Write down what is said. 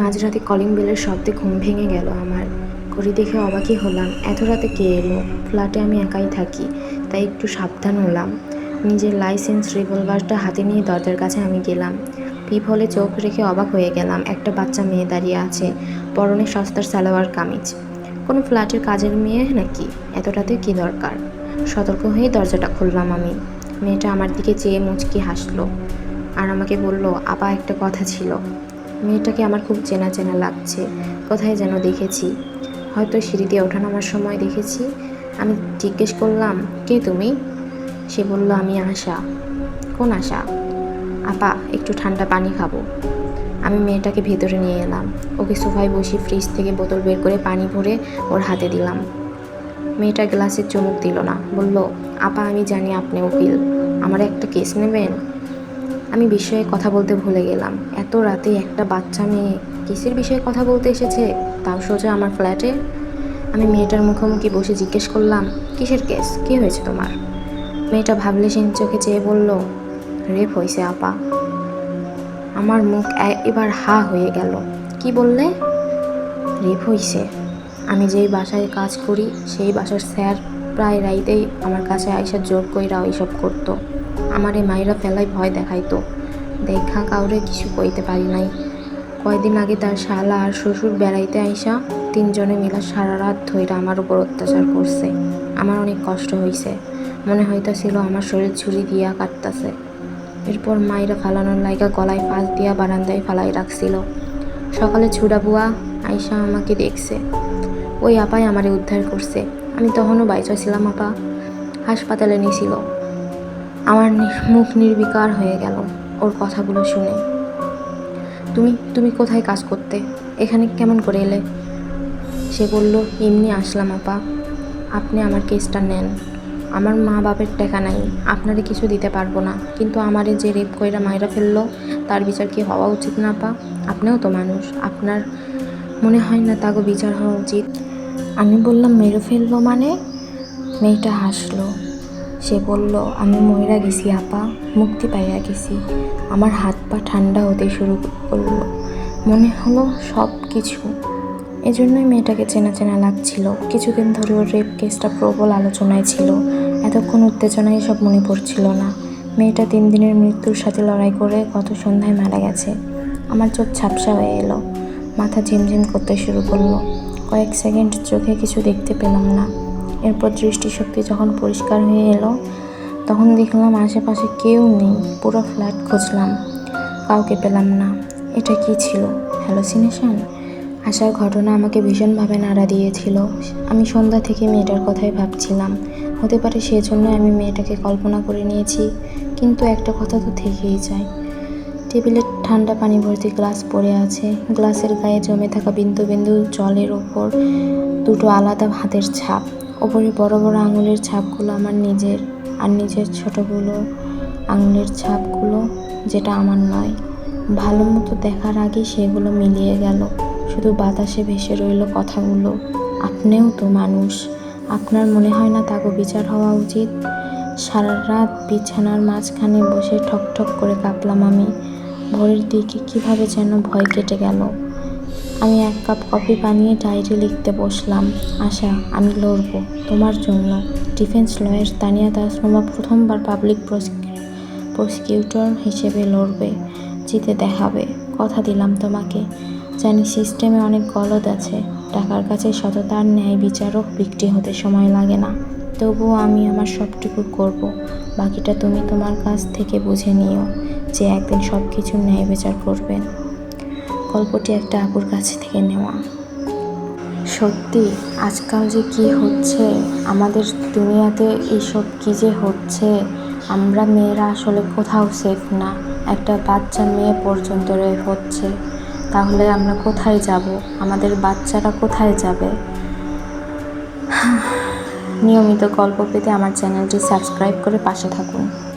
মাঝরাতে কলিং বেলের শব্দে ঘুম ভেঙে গেল আমার। ঘড়ি দেখে অবাকই হলাম, এত রাতে কে এলো? ফ্ল্যাটে আমি একাই থাকি, তাই একটু সাবধান হলাম। নিজের লাইসেন্স রিভলভারটা হাতে নিয়ে দরজার কাছে আমি গেলাম। পিপ হলে চোখ রেখে অবাক হয়ে গেলাম, একটা বাচ্চা মেয়ে দাঁড়িয়ে আছে, পরনে সস্তার সালোয়ার কামিজ। কোনো ফ্ল্যাটের কাজের মেয়ে নাকি? এত রাতে কী দরকার? সতর্ক হয়ে দরজাটা খুললাম আমি। মেয়েটা আমার দিকে চেয়ে মুচকি হাসলো, আর আমাকে বলল, আপা, একটা কথা ছিল। মেয়েটাকে আমার খুব চেনা চেনা লাগছে। কোথায় যেন দেখেছি। হয়তো সিঁড়ি সিঁড়িতে ওঠানামার সময় দেখেছি। আমি জিজ্ঞেস করলাম, কে তুমি? সে বলল, আমি আশা। কোন আশা? আপা, একটু ঠান্ডা পানি খাব। আমি মেয়েটাকে ভেতরে নিয়ে এলাম। ওকে সোফায় বসে ফ্রিজ থেকে বোতল বের করে পানি ভরে ওর হাতে দিলাম। মেয়েটা গ্লাসের চুমুক দিল না। বলল, আপা, আমি জানি আপনি উকিল। আমার একটা কেস নেবেন? আমি বিষয়ে কথা বলতে ভুলে গেলাম। এত রাতে একটা বাচ্চা মেয়ে কিসের বিষয়ে কথা বলতে এসেছে? তাও সোজা আমার ফ্ল্যাটে? আমি মেয়েটার মুখোমুখি বসে জিজ্ঞেস করলাম, কিসের কেস? কী হয়েছে তোমার? মেয়েটা ভাবলে সেন চোখে চেয়ে বলল, রেপ হয়েছে, আপা। আমার মুখ এবার হা হয়ে গেল। কি বললে? রেপ হয়েছে। আমি যেই বাসায় কাজ করি, সেই বাসার স্যার প্রায় রাইতেই আমার কাছে আইসা জোর কইরা ওইসব করতো। আমার মায়েরা ফেলাই ভয় দেখাইতো। দেখা কাউরে কিছু কইতে পারি নাই। কয়দিন আগে তার শালা আর শ্বশুর বেড়াইতে আইসা তিনজনে মিলা সারা রাত ধইরা আমার উপর অত্যাচার করছে। আমার অনেক কষ্ট হয়েছে মনে হইতাছিল আমার শরীর ছুরি দিয়া কাটতাছে। এরপর মায়েরা ফালানোর লাইগা গলায় পাশ দিয়া বারান্দায় ফালাই রাখছিল। সকালে ছুড়া বুয়া আইসা আমাকে দেখছে। ওই আপাই আমারে উদ্ধার করছে। আমি তখনও বাইচা ছিলাম, আপা। হাসপাতালে নিয়েছিল আমার মুখ নির্বিকার হয়ে গেল ওর কথাগুলো শুনে। তুমি তুমি কোথায় কাজ করতে? এখানে কেমন করে এলে? সে বলল, এমনি আসলাম, আপা। আপনি আমার কেসটা নেন। আমার মা বাপের টাকা নাই। আপনারে কিছু দিতে পারব না। কিন্তু আমারে যে রেপ কইরা মায়েরা ফেলল, তার বিচার কি হওয়া উচিত না, আপা? আপনিও তো মানুষ। আপনার মনে হয় না তাগো বিচার হওয়া উচিত? আমি বললাম, মেরে ফেলল মানে? মেয়েটা হাসলো। সে বলল, আমি ময়রা গেছি, আপা। মুক্তি পাইয়া গেছি। আমার হাত পা ঠান্ডা হতে শুরু করল। মনে হলো সব কিছু এজন্যই মেয়েটাকে চেনা চেনা লাগছিল। কিছুদিন ধরে ওর রেপ কেসটা প্রবল আলোচনায় ছিল। এতক্ষণ উত্তেজনায় সব মনে পড়ছিল না। মেয়েটা তিন দিনের মৃত্যুর সাথে লড়াই করে গত সন্ধ্যায় মারা গেছে। আমার চোখ ঝাপসা হয়ে এলো। মাথা ঝিমঝিম করতে শুরু করল। কয়েক সেকেন্ড চোখে কিছু দেখতে পেলাম না। এরপর দৃষ্টিশক্তি যখন পরিষ্কার হয়ে এলো, তখন দেখলাম আশেপাশে কেউ নেই, পুরো ফ্ল্যাট খুঁজলাম, কাউকে পেলাম না। এটা কি ছিল? হ্যালোসিনেশন? আসার ঘটনা আমাকে ভীষণভাবে নাড়া দিয়েছিল। আমি সন্ধ্যা থেকে মেয়েটার কথাই ভাবছিলাম। হতে পারে সেজন্য আমি মেয়েটাকে কল্পনা করে নিয়েছি, কিন্তু একটা কথা তো থেকেই যায়। টেবিলে ঠান্ডা পানি ভর্তি গ্লাস পড়ে আছে। গ্লাসের গায়ে জমে থাকা বিন্দু বিন্দু জলের ওপর দুটো আলাদা হাতের ছাপ। ওপরে বড় বড় আঙুলের ছাপগুলো আমার নিজের আর নিজের ছোটগুলো আঙুলের ছাপগুলো, যেটা আমার নয়। ভালো মতো দেখার আগে সেগুলো মিলিয়ে গেল। শুধু বাতাসে ভেসে রইল কথাগুলো। আপনিও তো মানুষ। আপনার মনে হয় না তাকে বিচার হওয়া উচিত? সারা রাত বিছানার মাঝখানে বসে ঠক ঠক করে কাঁপলাম আমি। ভোরের দিকে কীভাবে যেন ভয় কেটে গেল। আমি এক কাপ কফি বানিয়ে ডায়েরি লিখতে বসলাম। আশা, আমি লড়বো। তোমার জন্য। ডিফেন্স লয়ার তানিয়া তাসনুমা প্রথমবার পাবলিক প্রসিকিউটর হিসেবে লড়বে, জিতে দেখাবে। কথা দিলাম তোমাকে। জানি সিস্টেমে অনেক গলদ আছে। টাকার কাছে সততার ন্যায় বিচারক বিক্রি হতে সময় লাগে না। তবুও আমি আমার সবটুকু করব। বাকিটা তুমি তোমার কাছ থেকে বুঝে নিও যে একদিন সব কিছু ন্যায় বিচার করবেন গল্পটি একটা আপুর কাছে থেকে নেওয়া। সত্যি, আজকাল যে কি হচ্ছে, আমাদের দুনিয়াতে এইসব কি যে হচ্ছে, আমরা মেয়েরা আসলে কোথাও সেফ না। একটা বাচ্চা মেয়ে পর্যন্ত রেপ হচ্ছে। তাহলে আমরা কোথায় যাব? আমাদের বাচ্চারা কোথায় যাবে? নিয়মিত গল্প পেতে আমার চ্যানেলটি সাবস্ক্রাইব করে পাশে থাকুন।